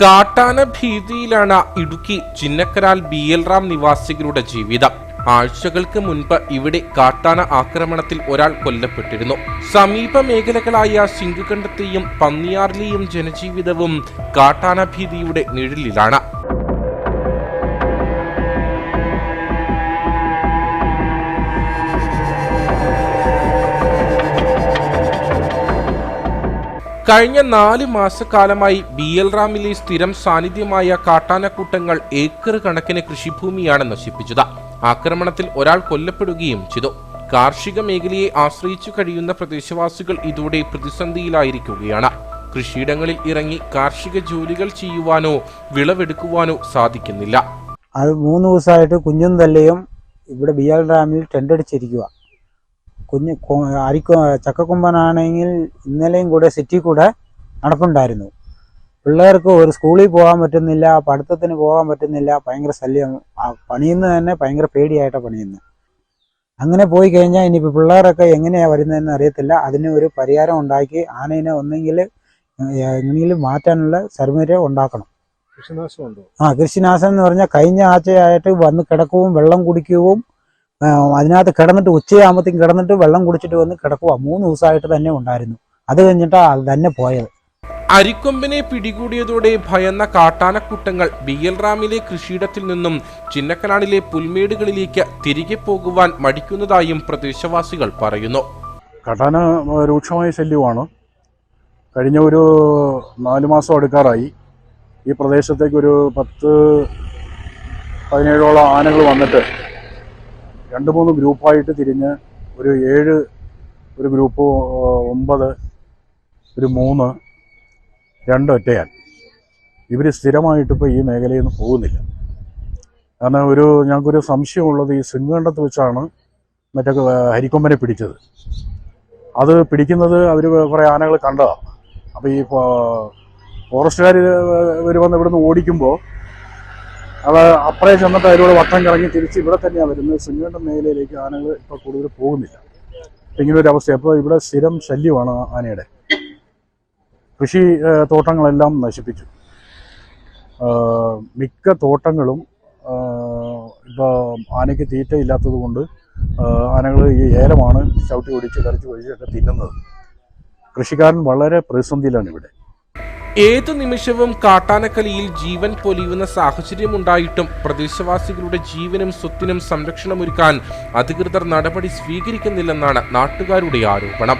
കാട്ടാന ഭീതിയിലാണ് Idukki ചിന്നക്കരാൽ B L Ram നിവാസികളുടെ ജീവിതം. ആഴ്ചകൾക്ക് മുൻപ് ഇവിടെ കാട്ടാന ആക്രമണത്തിൽ ഒരാൾ കൊല്ലപ്പെട്ടിരുന്നു. സമീപ മേഖലകളായ ശിങ്കുകണ്ടത്തെയും പന്നിയാറിലെയും ജനജീവിതവും കാട്ടാന ഭീതിയുടെ നിഴലിലാണ്. കഴിഞ്ഞ നാല് മാസക്കാലമായി ബി എൽ റാമിലെ സ്ഥിരം സാന്നിധ്യമായ കാട്ടാനക്കൂട്ടങ്ങൾ ഏക്കർ കണക്കിന് കൃഷിഭൂമിയാണ് നശിപ്പിച്ചത്. ആക്രമണത്തിൽ ഒരാൾ കൊല്ലപ്പെടുകയും ചെയ്തു. കാർഷിക മേഖലയെ ആശ്രയിച്ചു കഴിയുന്ന പ്രദേശവാസികൾ ഇതോടെ പ്രതിസന്ധിയിലായിരിക്കുകയാണ്. കൃഷിയിടങ്ങളിൽ ഇറങ്ങി കാർഷിക ജോലികൾ ചെയ്യുവാനോ വിളവെടുക്കുവാനോ സാധിക്കുന്നില്ല. അത് മൂന്ന് ദിവസമായിട്ട് കുഞ്ഞും തല്ലയും ഇവിടെ ബി എൽ ഡാമിൽ ടെന്റ് അടിച്ചിരിക്കുക കുഞ്ഞ് അരിക്കൊ ചക്കക്കൊമ്പനാണെങ്കിൽ ഇന്നലെയും കൂടെ സിറ്റി കൂടെ നടപ്പുണ്ടായിരുന്നു. പിള്ളേർക്ക് ഒരു സ്കൂളിൽ പോകാൻ പറ്റുന്നില്ല പഠിത്തത്തിന് പോകാൻ പറ്റുന്നില്ല ഭയങ്കര ശല്യം. ആ പണിയുന്നത് തന്നെ ഭയങ്കര പേടിയായിട്ടാണ് പണിയുന്നത് അങ്ങനെ പോയി കഴിഞ്ഞാൽ ഇനിയിപ്പോൾ പിള്ളേരൊക്കെ എങ്ങനെയാണ് വരുന്നതെന്ന് അറിയത്തില്ല. അതിന് ഒരു പരിഹാരം ഉണ്ടാക്കി ആനയെ ഒന്നെങ്കിൽ എങ്ങനെയും മാറ്റാനുള്ള സൗകര്യം ഉണ്ടാക്കണം. ആ കൃഷിനാശം എന്ന് പറഞ്ഞാൽ കഴിഞ്ഞ ആഴ്ചയായിട്ട് വന്ന് കിടക്കുകയും വെള്ളം കുടിക്കുകയും അതിനകത്ത് കിടന്നിട്ട് ഉച്ചയാകുമ്പോഴത്തേക്കും കിടന്നിട്ട് വെള്ളം കുടിച്ചിട്ട് വന്ന് കിടക്കുക മൂന്ന് ദിവസമായിട്ട് തന്നെ ഉണ്ടായിരുന്നു. അത് കഴിഞ്ഞിട്ടാണ് അത് തന്നെ പോയത്. അരിക്കൊമ്പിനെ പിടികൂടിയതോടെ ഭയന്ന കാട്ടാനക്കൂട്ടങ്ങൾ ബി എൽ റാമിലെ കൃഷിയിടത്തിൽ നിന്നും ചിന്നക്കനാടിലെ പുൽമേടുകളിലേക്ക് തിരികെ പോകുവാൻ മടിക്കുന്നതായും പ്രദേശവാസികൾ പറയുന്നു. കാട്ടാന രൂക്ഷമായ ശല്യമാണ്. കഴിഞ്ഞ ഒരു നാലു മാസം അടുക്കാറായി. ഈ പ്രദേശത്തേക്ക് ഒരു പത്ത് പതിനേഴോളം ആനകൾ വന്നിട്ട് രണ്ട് മൂന്ന് ഗ്രൂപ്പായിട്ട് തിരിഞ്ഞ് ഒരു ഏഴ് ഒരു ഗ്രൂപ്പ് ഒമ്പത് ഒരു മൂന്ന് രണ്ട് ഒറ്റയാൻ ഇവർ സ്ഥിരമായിട്ട് ഇപ്പോൾ ഈ മേഖലയിൽ നിന്ന് പോകുന്നില്ല. കാരണം ഒരു ഞങ്ങൾക്കൊരു സംശയമുള്ളത് ഈ സിംഗണ്ടത്ത് വെച്ചാണ് മറ്റേ ഹരിക്കൊമ്പനെ പിടിച്ചത്. അത് പിടിക്കുന്നത് അവർ കുറേ ആനകൾ കണ്ടതാണ്. അപ്പോൾ ഈ ഫോറസ്റ്റുകാർ വരുമെന്ന് ഇവിടുന്ന് ഓടിക്കുമ്പോൾ അത് അപ്പറേ ചെന്നിട്ട് അതിലൂടെ വട്ടം കറങ്ങി തിരിച്ച് ഇവിടെ തന്നെയാണ് വരുന്നത്. സിംഗണ്ട മേഖലയിലേക്ക് ആനകൾ ഇപ്പോൾ കൂടുതൽ പോകുന്നില്ല. ഇപ്പം ഇങ്ങനെ ഒരു അവസ്ഥ അപ്പോൾ ഇവിടെ സ്ഥിരം ശല്യമാണ് ആനയുടെ. കൃഷി തോട്ടങ്ങളെല്ലാം നശിപ്പിച്ചു. മിക്ക തോട്ടങ്ങളും ഇപ്പോൾ ആനയ്ക്ക് തീറ്റ ഇല്ലാത്തത് കൊണ്ട് ആനകൾ ഈ ഏലമാണ് ചവിട്ടി ഒടിച്ച് കരച്ച് ഒഴിച്ചൊക്കെ തിന്നുന്നത്. കൃഷിക്കാരൻ വളരെ പ്രതിസന്ധിയിലാണ് ഇവിടെ. ഏതു നിമിഷവും കാട്ടാനക്കലിയിൽ ജീവൻ പൊലിയുന്ന സാഹചര്യം ഉണ്ടായിട്ടും പ്രദേശവാസികളുടെ ജീവനും സ്വത്തിനും സംരക്ഷണമൊരുക്കാൻ അധികൃതർ നടപടി സ്വീകരിക്കുന്നില്ലെന്നാണ് നാട്ടുകാരുടെ ആരോപണം.